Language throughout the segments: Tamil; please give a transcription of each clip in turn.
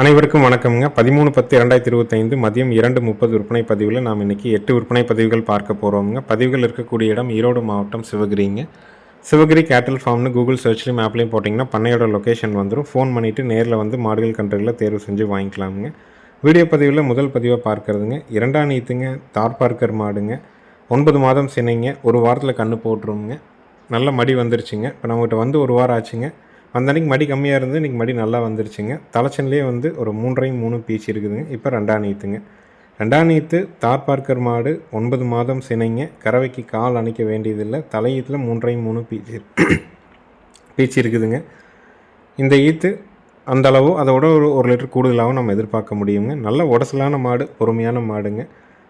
அனைவருக்கும் வணக்கம்ங்க. பதிமூணு பத்து இரண்டாயிரத்தி இருபத்தைந்து மதியம் இரண்டு முப்பது விற்பனை பதிவில் நாம் இன்றைக்கி எட்டு விற்பனை பதிவுகள் பார்க்க போகிறோங்க பதிவுகள் இருக்கக்கூடிய இடம் ஈரோடு மாவட்டம் சிவகிரிங்க. சிவகிரி கேட்டல் ஃபார்ம்னு கூகுள் சர்ச்லேயும் மேப்லையும் போட்டிங்கன்னா பண்ணையோட லொக்கேஷன் வந்துடும் ஃபோன் பண்ணிவிட்டு நேரில் வந்து மாடுகள் கன்றுகளை தேர்வு செஞ்சு வாங்கிக்கலாமுங்க. வீடியோ பதிவில் முதல் பதிவாக பார்க்கறதுங்க. இரண்டாம் நீத்துங்க தார் பார்க்கர் மாடுங்க. ஒன்பது மாதம் சினைங்க ஒரு வாரத்தில் கன்று போட்டுருவோங்க நல்ல மடி வந்துருச்சுங்க. இப்போ நம்மகிட்ட வந்து ஒரு வாரம் ஆச்சுங்க. அந்த அன்னைக்கு மடி கம்மியாக இருந்து இன்றைக்கி மடி நல்லா வந்துருச்சுங்க. தலைச்சன்லேயே வந்து ஒரு மூன்றையும் மூணு பீச்சு இருக்குதுங்க. இப்போ ரெண்டாம் நீத்துங்க. ரெண்டாம் நீத்து தார் பார்க்கர் மாடு ஒன்பது மாதம் சினைங்க. கறவைக்கு கால் அணைக்க வேண்டியதில்லை. தலையீத்தில் மூன்றையும் மூணு பீச்சு பீச்சு இருக்குதுங்க. இந்த ஈத்து அந்த அளவு அதோட ஒரு ஒரு லிட்டர் கூடுதலாகவும் நம்ம எதிர்பார்க்க முடியுங்க. நல்ல உடசலான மாடு பொறுமையான மாடுங்க.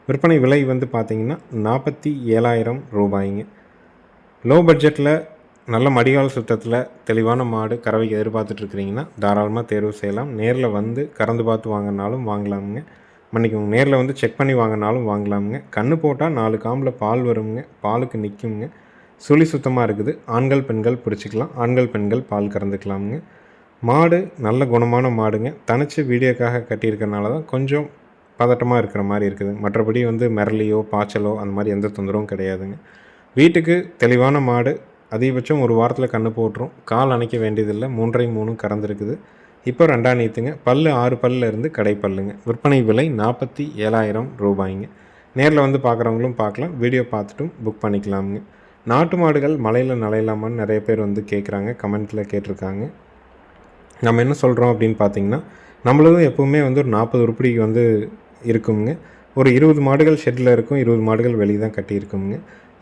விற்பனை விலை வந்து பார்த்திங்கன்னா நாற்பத்தி ஏழாயிரம் ரூபாய்ங்க. லோ பட்ஜெட்டில் நல்ல மடிகால் சுத்தத்தில் தெளிவான மாடு கறவைக்கு எதிர்பார்த்துட்ருக்கிறீங்கன்னா தாராளமாக தேர்வு செய்யலாம். நேரில் வந்து கறந்து பார்த்து வாங்கினாலும் வாங்கலாமுங்க. மன்னிக்கோங்க நேரில் வந்து செக் பண்ணி வாங்கினாலும் வாங்கலாமுங்க. கண்ணு போட்டால் நாலு காம்பில் பால் வருங்க பாலுக்கு நிற்குங்க சுழி சுத்தமாக இருக்குது. ஆண்கள் பெண்கள் பிடிச்சிக்கலாம். ஆண்கள் பெண்கள் பால் கறந்துக்கலாமுங்க. மாடு நல்ல குணமான மாடுங்க. தனிச்சு வீடியோக்காக கட்டியிருக்கனால தான் கொஞ்சம் பதட்டமாக இருக்கிற மாதிரி இருக்குது. மற்றபடி வந்து மிரளியோ பாய்ச்சலோ அந்த மாதிரி எந்த தொந்தரவும் கிடையாதுங்க. வீட்டுக்கு தெளிவான மாடு அதிகபட்சம் ஒரு வாரத்தில் கன்று போட்டுரும். கால் அணைக்க வேண்டியதில்லை. மூன்றை மூணு கறந்துருக்குது. இப்போ ரெண்டாம் நீத்துங்க. பல்லு ஆறு பல்லில் இருந்து கடை பல்லுங்க. விற்பனை விலை நாற்பத்தி ஏழாயிரம் ரூபாய்ங்க. நேரில் வந்து பார்க்குறவங்களும் பார்க்கலாம் வீடியோ பார்த்துட்டும் புக் பண்ணிக்கலாமுங்க. நாட்டு மாடுகள் மலையில் நலையலாமான்னு நிறைய பேர் வந்து கேட்குறாங்க கமெண்ட்டில் கேட்டிருக்காங்க. நம்ம என்ன சொல்கிறோம் அப்படின்னு பார்த்தீங்கன்னா நம்மளதும் எப்போவுமே வந்து ஒரு நாற்பது உருப்படிக்கு வந்து இருக்குங்க. ஒரு இருபது மாடுகள் ஷெட்டில் இருக்கும். இருபது மாடுகள் வெளியே தான் கட்டியிருக்குங்க.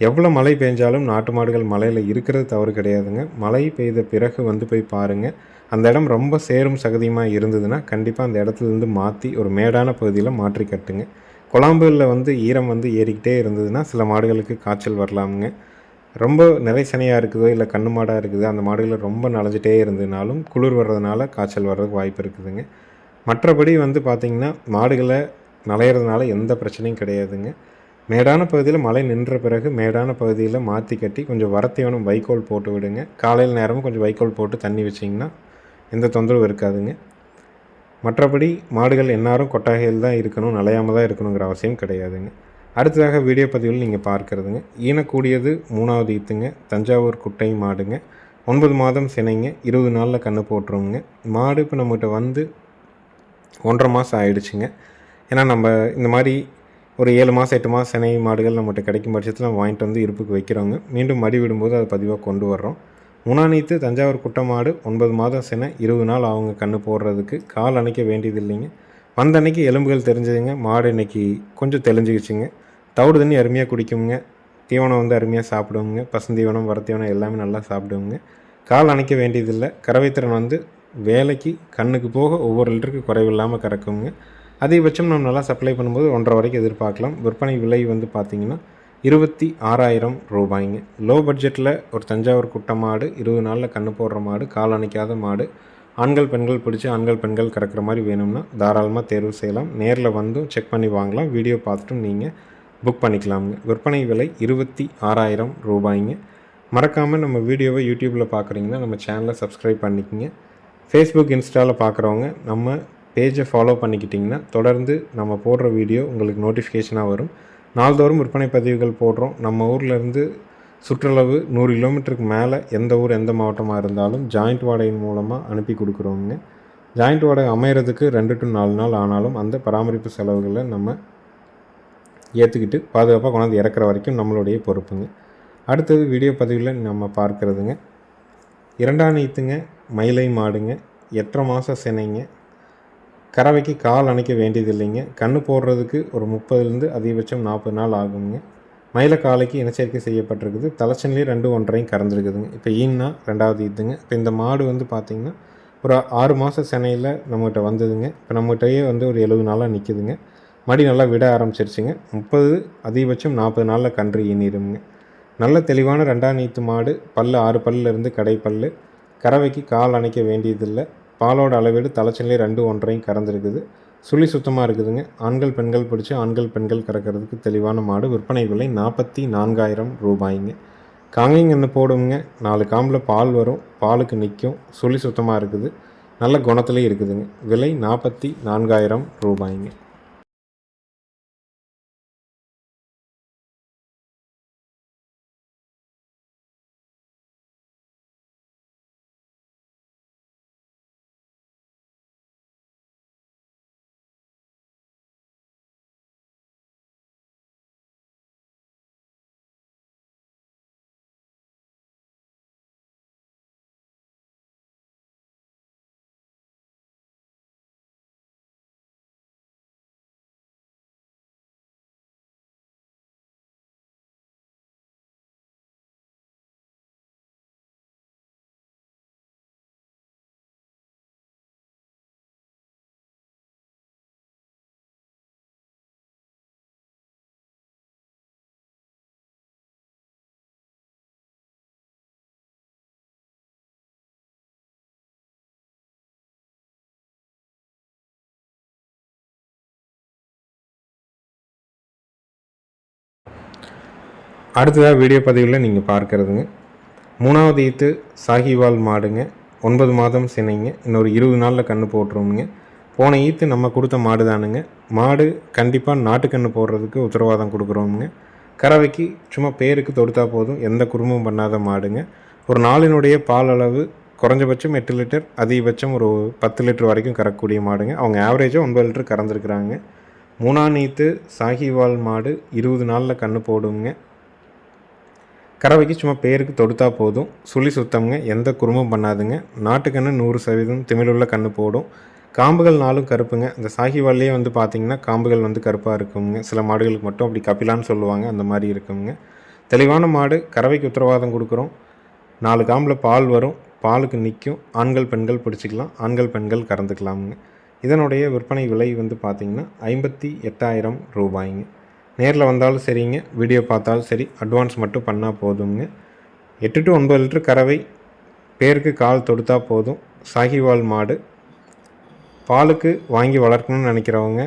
எவ்வளோ மழை பெஞ்சாலும் நாட்டு மாடுகள் மலையில் இருக்கிறது தவறு கிடையாதுங்க. மழை பெய்த பிறகு வந்து போய் பாருங்கள் அந்த இடம் ரொம்ப சேரும் சகதியமாக இருந்ததுன்னா கண்டிப்பாக அந்த இடத்துலேருந்து மாற்றி ஒரு மேடான பகுதியில் மாற்றி கட்டுங்க. குழாம்புகளில் வந்து ஈரம் வந்து ஏறிக்கிட்டே இருந்ததுன்னா சில மாடுகளுக்கு காய்ச்சல் வரலாமுங்க. ரொம்ப நிறைசனையாக இருக்குதோ இல்லை கண்ணு மாடாக இருக்குது அந்த மாடுகள் ரொம்ப நனைஞ்சிட்டே இருந்ததுனாலும் குளிர் வர்றதுனால காய்ச்சல் வர்றதுக்கு வாய்ப்பு இருக்குதுங்க. மற்றபடி வந்து பார்த்திங்கன்னா மாடுகளை நலையிறதுனால எந்த பிரச்சனையும் கிடையாதுங்க. மேடான பகுதியில் மழை நின்ற பிறகு மேடான பகுதியில் மாற்றி கட்டி கொஞ்சம் வரத்தையான வைக்கோல் போட்டு விடுங்க. காலையில் நேரமும் கொஞ்சம் வைக்கோல் போட்டு தண்ணி வச்சிங்கன்னா எந்த தொந்தரவும் இருக்காதுங்க. மற்றபடி மாடுகள் எந்நேரம் கொட்டாகையில் தான் இருக்கணும் நலையாமல் தான் இருக்கணுங்கிற அவசியம் கிடையாதுங்க. அடுத்ததாக வீடியோ பதிவில் நீங்கள் பார்க்குறதுங்க. ஈனக்கூடியது மூணாவது ஈத்துங்க. தஞ்சாவூர் குட்டை மாடுங்க. ஒன்பது மாதம் சினைங்க. இருபது நாளில் கன்று போட்டுருவோங்க. மாடு இப்போ நம்மகிட்ட வந்து ஒன்றரை மாதம் ஆயிடுச்சுங்க. ஏன்னா நம்ம இந்த மாதிரி ஒரு ஏழு மாதம் எட்டு மாதம் சினை மாடுகள் நம்மகிட்ட கிடைக்கும் பட்சத்தில் நம்ம வாங்கிட்டு வந்து இருப்புக்கு வைக்கிறோங்க. மீண்டும் மடி விடும்போது அதை பதிவாக கொண்டு வர்றோம். முனானீத்து தஞ்சாவூர் குட்டை மாடு ஒன்பது மாதம் சினை இருபது நாள் அவங்க கண்ணு போடுறதுக்கு கால் அணைக்க வேண்டியது இல்லைங்க வந்த அன்னைக்கு எலும்புகள் தெரிஞ்சதுங்க. மாடு இன்னைக்கு கொஞ்சம் தெளிஞ்சிக்கிச்சுங்க. தவிடு தண்ணி அருமையாக குடிக்குங்க. தீவனம் வந்து அருமையாக சாப்பிடுவோங்க. பசுந்தீவனம் வரத்தீவனம் எல்லாமே நல்லா சாப்பிடுவோங்க. கால் அணைக்க வேண்டியதில்லை. கறவைத்திறன் வந்து வேலைக்கு கண்ணுக்கு போக ஒவ்வொரு லிட்டருக்கு குறைவில்லாமல் கறக்குங்க. அதிகபட்சம் நம்ம நல்லா சப்ளை பண்ணும்போது ஒன்றரை வரைக்கும் எதிர்பார்க்கலாம். விற்பனை விலை வந்து பார்த்திங்கன்னா இருபத்தி ஆறாயிரம் ரூபாய்ங்க. லோ பட்ஜெட்டில் ஒரு தஞ்சாவூர் குட்டை மாடு இருபது நாளில் கன்று போடுற மாடு கால் அணைக்காத மாடு ஆண்கள் பெண்கள் பிடிச்சி ஆண்கள் பெண்கள் கறக்கிற மாதிரி வேணும்னா தாராளமாக தேர்வு செய்யலாம். நேரில் வந்தும் செக் பண்ணி வாங்கலாம். வீடியோ பார்த்துட்டும் நீங்கள் புக் பண்ணிக்கலாமுங்க. விற்பனை விலை இருபத்தி ஆறாயிரம் ரூபாய்ங்க. மறக்காமல் நம்ம வீடியோவை யூடியூப்பில் பார்க்குறீங்கன்னா நம்ம சேனலை சப்ஸ்கிரைப் பண்ணிக்கோங்க. ஃபேஸ்புக் இன்ஸ்டாவில் பார்க்குறவங்க நம்ம பேஜை ஃபாலோ பண்ணிக்கிட்டிங்கன்னா தொடர்ந்து நம்ம போடுற வீடியோ உங்களுக்கு நோட்டிஃபிகேஷனாக வரும். நாள்தோறும் விற்பனை பதிவுகள் போடுறோம். நம்ம ஊர்லேருந்து சுற்றளவு நூறு கிலோமீட்டருக்கு மேலே எந்த ஊர் எந்த மாவட்டமாக இருந்தாலும் ஜாயிண்ட் வாடகையின் மூலமாக அனுப்பி கொடுக்குறோங்க ஜாயிண்ட் வாடகை அமையிறதுக்கு ரெண்டு டு நாலு நாள் ஆனாலும் அந்த பராமரிப்பு செலவுகளை நம்ம ஏற்றுக்கிட்டு பாதுகாப்பாக கொண்டாந்து இறக்குற வரைக்கும் நம்மளுடைய பொறுப்புங்க. அடுத்தது வீடியோ பதிவில் நம்ம பார்க்குறதுங்க. இரண்டாம் நீத்துங்க மயிலை மாடுங்க. எட்டரை மாதம் சினைங்க. கறவைக்கு கால் அணைக்க வேண்டியது இல்லைங்க கன்று போடுறதுக்கு ஒரு முப்பதுலேருந்து அதிகபட்சம் நாற்பது நாள் ஆகுங்க. மயில காலைக்கு இனச்சேர்க்கை செய்யப்பட்டிருக்குது. தலைச்சன்லேயே ரெண்டு ஒன்றரையும் கறந்துருக்குதுங்க. இப்போ ஈன்னா ரெண்டாவது இதுங்க இப்போ இந்த மாடு வந்து பார்த்திங்கன்னா ஒரு ஆறு மாதம் சென்னையில் நம்மகிட்ட வந்ததுங்க. இப்போ நம்மகிட்டயே வந்து ஒரு எழுபது நாளாக நிற்கிதுங்க மடி நல்லா விட ஆரம்பிச்சிருச்சுங்க. முப்பது அதிகபட்சம் நாற்பது நாளில் கன்று ஈனிடுங்க நல்ல தெளிவான ரெண்டாம் நீத்து மாடு. பல்லு ஆறு பல்லிருந்து கடைப்பல் கறவைக்கு கால் அணைக்க வேண்டியதில்லை. பாலோட அளவீடு தலைச்சனிலே ரெண்டு ஒன்றையும் கறந்துருக்குது. சுழி சுத்தமாக இருக்குதுங்க. ஆண்கள் பெண்கள் பிடிச்சி ஆண்கள் பெண்கள் கறக்கிறதுக்கு தெளிவான மாடு. விற்பனை விலை நாற்பத்தி நான்காயிரம் ரூபாய்ங்க. காங்கைங்கன்னு போடுங்க நாலு காம்பில் பால் வரும். பாலுக்கு நிற்கும் சுழி சுத்தமாக இருக்குது. நல்ல குணத்துலேயும் இருக்குதுங்க. விலை நாற்பத்தி நான்காயிரம் ரூபாய்ங்க. அடுத்ததாக வீடியோ பதிவில் நீங்கள் பார்க்குறதுங்க. மூணாவது ஈத்து சாகிவால் மாடுங்க. ஒன்பது மாதம் சினைங்க. இன்னொரு இருபது நாளில் கன்று போட்டுருவோங்க போன ஈத்து நம்ம கொடுத்த மாடு தானுங்க மாடு கண்டிப்பாக நாட்டுக்கன்று போடுறதுக்கு உத்தரவாதம் கொடுக்குறோமுங்க. கறவைக்கு சும்மா பேருக்கு தொடுத்தா போதும். எந்த குடும்பமும் பண்ணாத மாடுங்க. ஒரு நாளினுடைய பால் அளவு குறைஞ்சபட்சம் எட்டு லிட்டர் அதிகபட்சம் ஒரு பத்து லிட்டர் வரைக்கும் கறக்கக்கூடிய மாடுங்க. அவங்க ஆவரேஜாக ஒன்பது லிட்டர் கறந்துருக்குறாங்க. மூணாம் நீத்து சாகிவால் மாடு இருபது நாளில் கன்று போடுங்க. கறவைக்கு சும்மா பேருக்கு தொடுத்தா போதும். சுழி சுத்தம்ங்க. எந்த குறும்பும் பண்ணாதுங்க. நாட்டுக்கன்று நூறு சதவீதம் திமிழுள்ள கன்று போடும். காம்புகள் நாளும் கருப்புங்க. இந்த சாகிவால்லே வந்து பார்த்திங்கன்னா காம்புகள் வந்து கருப்பாக இருக்குங்க சில மாடுகளுக்கு மட்டும் அப்படி கப்பிலான்னு சொல்லுவாங்க. அந்த மாதிரி இருக்குங்க தெளிவான மாடு. கறவைக்கு உத்தரவாதம் கொடுக்குறோம். நாலு காம்பில் பால் வரும். பாலுக்கு நிற்கும் ஆண்கள் பெண்கள் பிடிச்சிக்கலாம். ஆண்கள் பெண்கள் கறந்துக்கலாமுங்க. இதனுடைய விற்பனை விலை வந்து பார்த்திங்கன்னா ஐம்பத்தி எட்டாயிரம் ரூபாய்ங்க. நேரில் வந்தாலும் சரிங்க வீடியோ பார்த்தாலும் சரி அட்வான்ஸ் மட்டும் பண்ணால் போதுங்க எட்டு டு ஒன்பது லிட்டர் கறவை பேருக்கு கால் தொடுத்தா போதும். சாகிவால் மாடு பாலுக்கு வாங்கி வளர்க்கணும்னு நினைக்கிறவங்க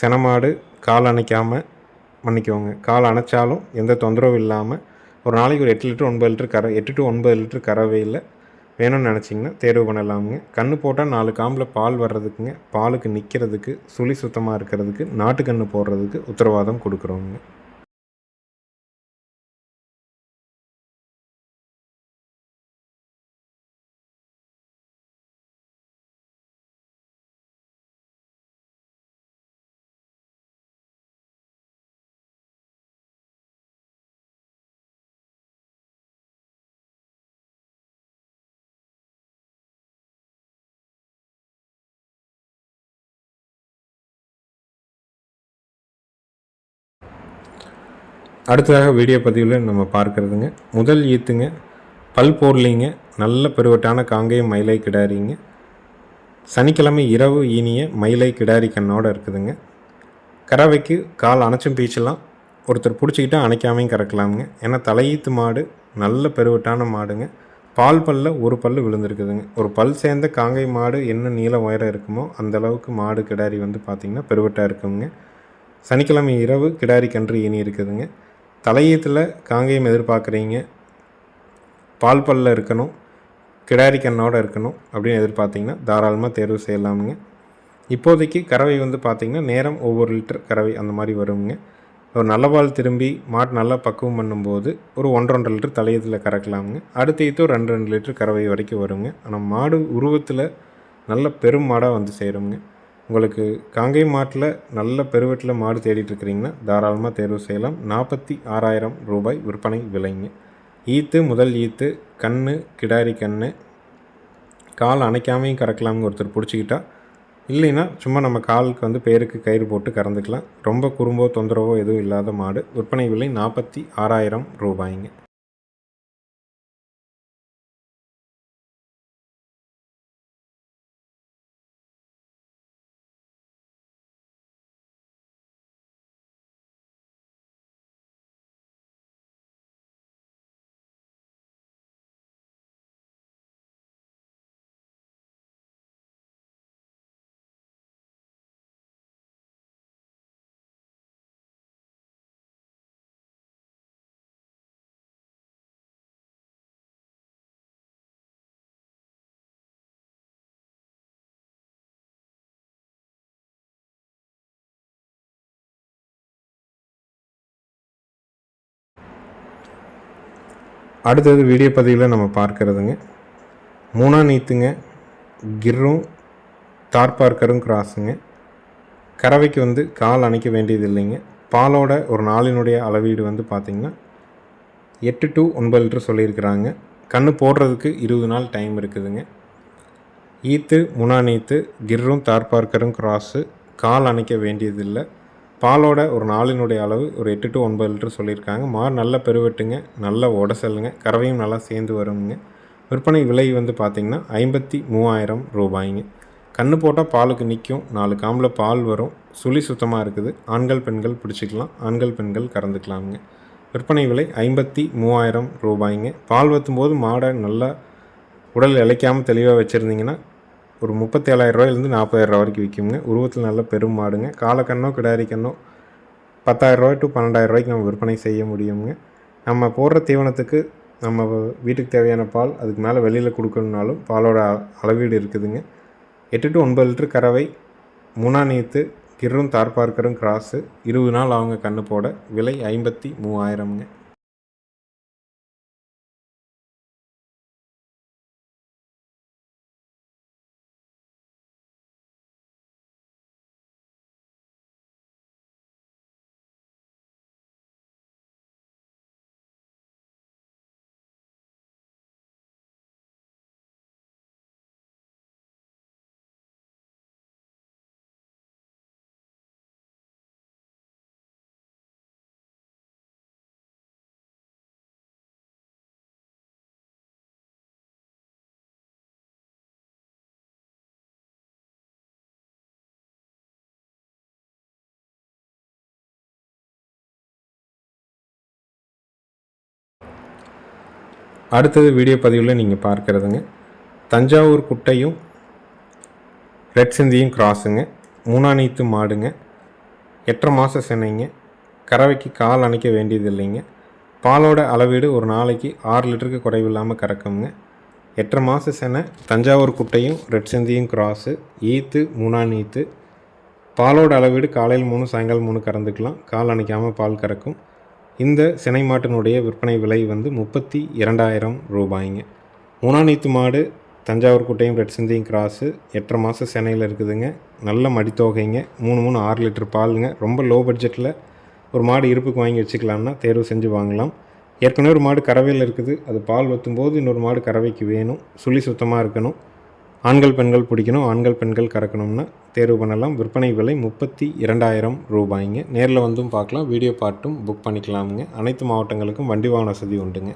செனமாடு கால் அணைக்காமல் மன்னிக்கோங்க. கால் அணைச்சாலும் எந்த தொந்தரவும் இல்லாமல் ஒரு நாளைக்கு ஒரு எட்டு லிட்டர் ஒன்பது லிட்டர் கறை எட்டு டு ஒன்பது லிட்டர் கறவையில் வேணும்னு நினச்சிங்கன்னா தேர்வு பண்ணலாமுங்க. கன்று போட்டால் நாலு காம்பில் பால் வர்றதுக்குங்க. பாலுக்கு நிற்கிறதுக்கு சுழி சுத்தமாக இருக்கிறதுக்கு நாட்டு கன்று போடுறதுக்கு உத்தரவாதம் கொடுக்குறோங்க அடுத்ததாக வீடியோ பதிவில் நம்ம பார்க்குறதுங்க. முதல் ஈத்துங்க பல் போர்லிங்க நல்ல பெருவட்டான காங்கேயம் மயிலை கிடாரிங்க. சனிக்கிழமை இரவு ஈனிய மயிலை கிடாரி கண்ணோடு இருக்குதுங்க. கறவைக்கு கால் அணைச்சும் பீச்செல்லாம் ஒருத்தர் பிடிச்சிக்கிட்டா அணைக்காமையும் கறக்கலாமுங்க. ஏன்னா தலையீத்து மாடு நல்ல பெருவட்டான மாடுங்க. பால் பல்ல ஒரு பல் விழுந்திருக்குதுங்க. ஒரு பல் சேர்ந்த காங்கை மாடு என்ன நீளம் உயரம் இருக்குமோ அந்தளவுக்கு மாடு கிடாரி வந்து பார்த்திங்கன்னா பெருவட்டாக இருக்குங்க. சனிக்கிழமை இரவு கிடாரி கன்று இனி இருக்குதுங்க. தலையீத்தில் காங்கேயம் எதிர்பார்க்குறீங்க. பால் பல்ல இருக்கணும். கிடாரி கண்ணோடு இருக்கணும் அப்படின்னு எதிர்பார்த்திங்கன்னா தாராளமாக தேர்வு செய்யலாமுங்க. இப்போதைக்கு கறவை வந்து பார்த்திங்கன்னா நேரம் ஒவ்வொரு லிட்டர் கறவை அந்த மாதிரி வருங்க. ஒரு நல்ல பால் திரும்பி மாட்டு நல்லா பக்குவம் பண்ணும்போது ஒரு ஒன்றரை ஒன்றரை லிட்டர் தலையத்தில் கறக்கலாமுங்க. அடுத்த ஈத்தோ ரெண்டு ரெண்டு லிட்டர் கறவை வரைக்கும் வருங்க. ஆனால் மாடு உருவத்தில் நல்ல பெரும் மாடாக வந்து சேருங்க. உங்களுக்கு காங்கை மாட்டில் நல்ல பெருவெட்டில் மாடு தேடிட்டு இருக்கிறீங்கன்னா தாராளமாக தேர்வு செய்யலாம். நாற்பத்தி ஆறாயிரம் ரூபாய் விற்பனை விலைங்க. ஈத்து முதல் ஈத்து கண்ணு கிடாரி கண்ணு. கால் அணைக்காமையும் கறக்கலாம்னு ஒருத்தர் பிடிச்சிக்கிட்டா இல்லைன்னா சும்மா நம்ம காலுக்கு வந்து பேருக்கு கயிறு போட்டு கறந்துக்கலாம். ரொம்ப குறும்போ தொந்தரவோ எதுவும் இல்லாத மாடு. விற்பனை விலை நாற்பத்தி ஆறாயிரம் ரூபாய்ங்க. அடுத்தது வீடியோ பதிவில் நம்ம பார்க்கறதுங்க. மூணா நீத்துங்க கிர்ரும் தார்பார்க்கரும் கிராஸுங்க. கறவைக்கு வந்து கால் அணைக்க வேண்டியது இல்லைங்க பாலோட ஒரு நாளினுடைய அளவீடு வந்து பார்த்திங்கன்னா எட்டு டு ஒன்பது லிட்டர் சொல்லியிருக்கிறாங்க. கன்று போடுறதுக்கு இருபது நாள் டைம் இருக்குதுங்க. ஈத்து முனா நீத்து கிர்ரும் தார்பார்க்கரும் கிராஸு கால் அணைக்க வேண்டியதில்லை. பாலோட ஒரு நாளினுடைய அளவு ஒரு எட்டு டு ஒன்பது லிட்டர் சொல்லியிருக்காங்க. மாடு நல்ல பெருவெட்டுங்க நல்ல உடசலுங்க கறவையும் நல்லா சேர்ந்து வருங்க. விற்பனை விலை வந்து பார்த்திங்கன்னா ஐம்பத்தி மூவாயிரம் ரூபாய்ங்க. கன்று போட்டால் பாலுக்கு நிற்கும் நாலு காம்பில் பால் வரும் சுழி சுத்தமாக இருக்குது. ஆண்கள் பெண்கள் பிடிச்சிக்கலாம் ஆண்கள் பெண்கள் கறந்துக்கலாமுங்க. விற்பனை விலை ஐம்பத்தி மூவாயிரம் ரூபாய்ங்க. பால் வற்றும் போது மாடை நல்லா உடல் இழைக்காமல் தெளிவாக வச்சுருந்தீங்கன்னா ஒரு முப்பத்தேழாயிரம் ரூபாயிலேருந்து நாற்பதாயிரம் ரூபா வரைக்கும் விற்குங்க. உருவத்தில் நல்ல பெரும் மாடுங்க. காலக்கண்ணோ கிடாரி கண்ணோ பத்தாயிரம் ரூபாய் டு பன்னெண்டாயிரம் ரூபாய்க்கு நம்ம விற்பனை செய்ய முடியுங்க. நம்ம போடுற தீவனத்துக்கு நம்ம வீட்டுக்கு தேவையான பால் அதுக்கு மேலே வெளியில் கொடுக்கணுனாலும் பாலோட அளவீடு இருக்குதுங்க. எட்டு டு ஒன்பது லிட்டர் கறவை முனாநீத்து கிர்ரும் தார்பார்க்கரும் கிராஸு இருபது நாள் அவங்க கண்ணு போட. விலை ஐம்பத்தி மூவாயிரம்ங்க. அடுத்தது வீடியோ பதிவில் நீங்கள் பார்க்குறதுங்க. தஞ்சாவூர் குட்டையும் ரெட் சிந்தியும் கிராஸுங்க. மூணாநீத்து மாடுங்க. எட்டரை மாத சென்னைங்க. கறவைக்கு கால் அணைக்க வேண்டியது இல்லைங்க பாலோட அளவீடு ஒரு நாளைக்கு ஆறு லிட்டருக்கு குறைவில்லாமல் கறக்குங்க. எட்டரை மாத செனை தஞ்சாவூர் குட்டையும் ரெட் சிந்தியும் கிராஸு ஈத்து மூணாநீத்து பாலோட அளவீடு காலையில் மூணு சாயங்காலம் மூணு கறந்துக்கலாம். கால் அணைக்காமல் பால் கறக்கும். இந்த சினை மாட்டினுடைய விற்பனை விலை வந்து முப்பத்தி இரண்டாயிரம் ரூபாய்ங்க. மூணாநீத்து மாடு தஞ்சாவூர் குட்டையும் ரெட் சிந்தியும் கிராஸு எட்டரை மாதம் சென்னையில் இருக்குதுங்க. நல்ல மடித்தொகைங்க. மூணு மூணு ஆறு லிட்டர் பாலுங்க. ரொம்ப லோ பட்ஜெட்டில் ஒரு மாடு இருப்புக்கு வாங்கி வச்சுக்கலாம்னா தேர்வு செஞ்சு வாங்கலாம். ஏற்கனவே ஒரு மாடு கறவையில் இருக்குது. அது பால் வற்றும் போது இன்னொரு மாடு கறவைக்கு வேணும். சுழி சுத்தமாக இருக்கணும். ஆண்கள் பெண்கள் பிடிக்கணும் ஆண்கள் பெண்கள் கறக்கணும்னா தேர்வு பண்ணலாம். விற்பனை விலை முப்பத்தி இரண்டாயிரம் ரூபாய்ங்க. நேரில் வந்தும் பார்க்கலாம் வீடியோ பார்ட்டும் புக் பண்ணிக்கலாமுங்க. அனைத்து மாவட்டங்களுக்கும் வண்டி வாகன வசதி உண்டுங்க.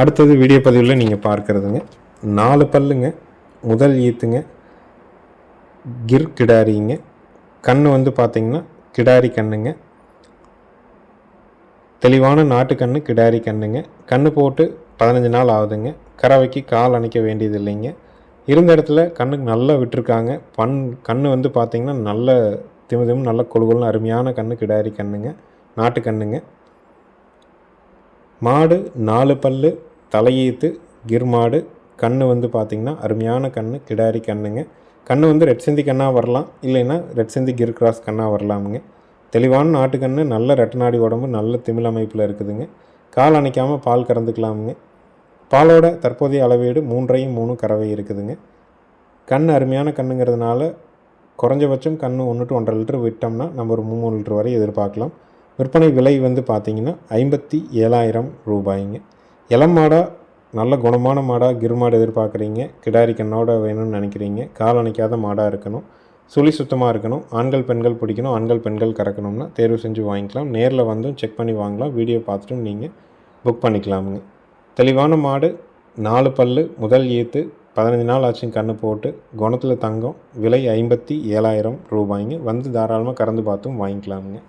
அடுத்தது வீடியோ பதிவில் நீங்கள் பார்க்குறதுங்க. நாலு பல்லுங்க முதல் ஈத்துங்க கிர் கிடாரிங்க. கண்ணு வந்து பார்த்தீங்கன்னா கிடாரி கண்ணுங்க. தெளிவான நாட்டு கண்ணு கிடாரி கண்ணுங்க. கண்ணு போட்டு பதினஞ்சு நாள் ஆகுதுங்க. கறவைக்கு கால் அணைக்க வேண்டியது இல்லைங்க இருந்த இடத்துல கண்ணுக்கு நல்லா விட்டுருக்காங்க. பண் கண்ணு வந்து பார்த்திங்கன்னா நல்ல திமு திமு நல்ல கொழுகொழுன்னு அருமையான கண்ணு கிடாரி கண்ணுங்க. நாட்டு கண்ணுங்க. மாடு நாலு பல்லு தலையீத்து கிர் மாடு வந்து பார்த்திங்கன்னா அருமையான கண் கிடாரி கண்ணுங்க. கண் வந்து ரெட் சிந்தி கண்ணாக வரலாம். இல்லைன்னா ரெட் சிந்தி கிர் கிராஸ் கண்ணாக வரலாமுங்க. தெளிவான நாட்டுக்கண்ணு நல்ல ரெட்டநாடி உடம்பு நல்ல திமிழ் அமைப்பில் இருக்குதுங்க. கால் அணைக்காமல் பால் கறந்துக்கலாமுங்க. பாலோட தற்போதைய அளவீடு மூன்றையும் மூணு கறவை இருக்குதுங்க. கண் அருமையான கண்ணுங்கிறதுனால குறைஞ்சபட்சம் கண் ஒன்று டு ஒன்றரை லிட்டர் விட்டோம்னா நம்ம ஒரு மூணு லிட்டர் வரை எதிர்பார்க்கலாம். விற்பனை விலை வந்து பார்த்திங்கன்னா ஐம்பத்தி ஏழாயிரம் ரூபாய்ங்க. இளம் மாடாக நல்ல குணமான மாடாக கிரு மாடு எதிர்பார்க்குறீங்க. கிடாரி கண்ணோட வேணும்னு நினைக்கிறீங்க. கால் அணைக்காத மாடாக இருக்கணும். சுழி சுத்தமாக இருக்கணும். ஆண்கள் பெண்கள் பிடிக்கணும். ஆண்கள் பெண்கள் கறக்கணும்னா தேர்வு செஞ்சு வாங்கிக்கலாம். நேரில் வந்தும் செக் பண்ணி வாங்கலாம். வீடியோ பார்த்துட்டும் நீங்கள் புக் பண்ணிக்கலாமுங்க. தெளிவான மாடு நாலு பல்லு முதல் ஈத்து பதினஞ்சு நாள் ஆச்சும் கன்று போட்டு. குணத்தில் தங்கம் விலை ஐம்பத்தி ஏழாயிரம் ரூபாய்ங்க. வந்து தாராளமாக கறந்து பார்த்தும் வாங்கிக்கலாமுங்க.